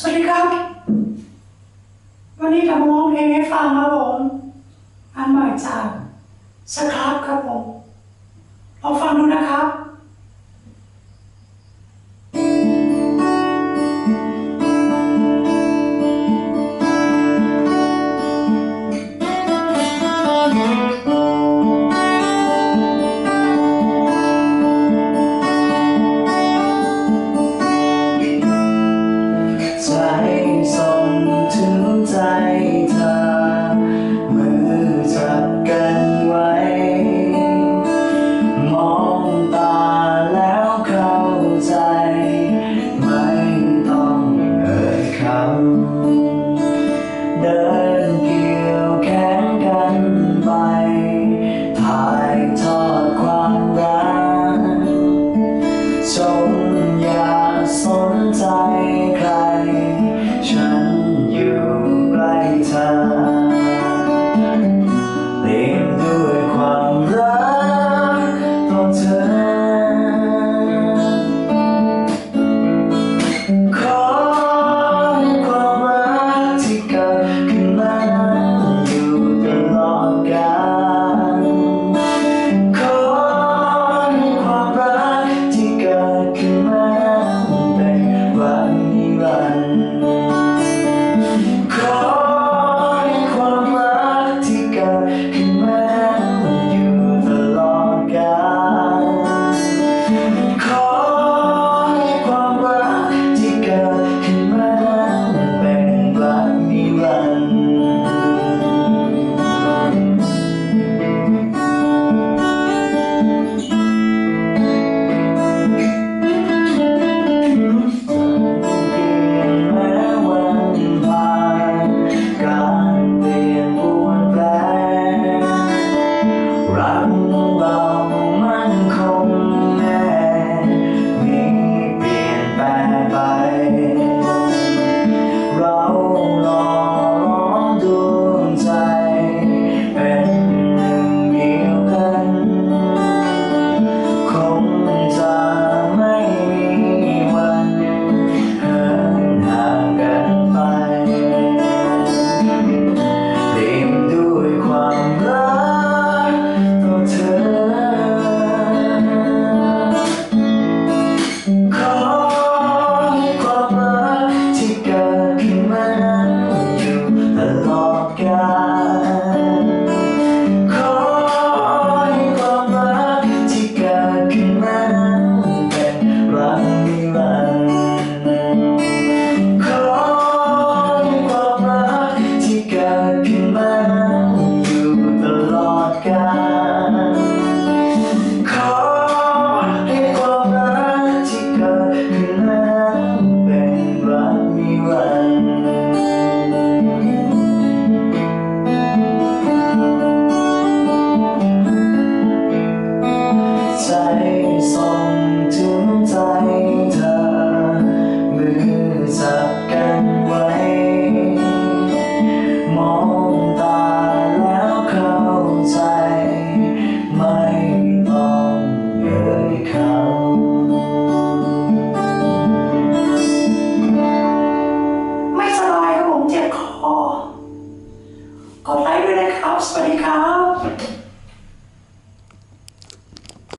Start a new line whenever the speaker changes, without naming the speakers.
สวัสดีครับ วันนี้จะมาร้องเพลงให้ฟังครับผมอันใหม่จากสครับครับผมลองฟังดูนะครับ Oscar.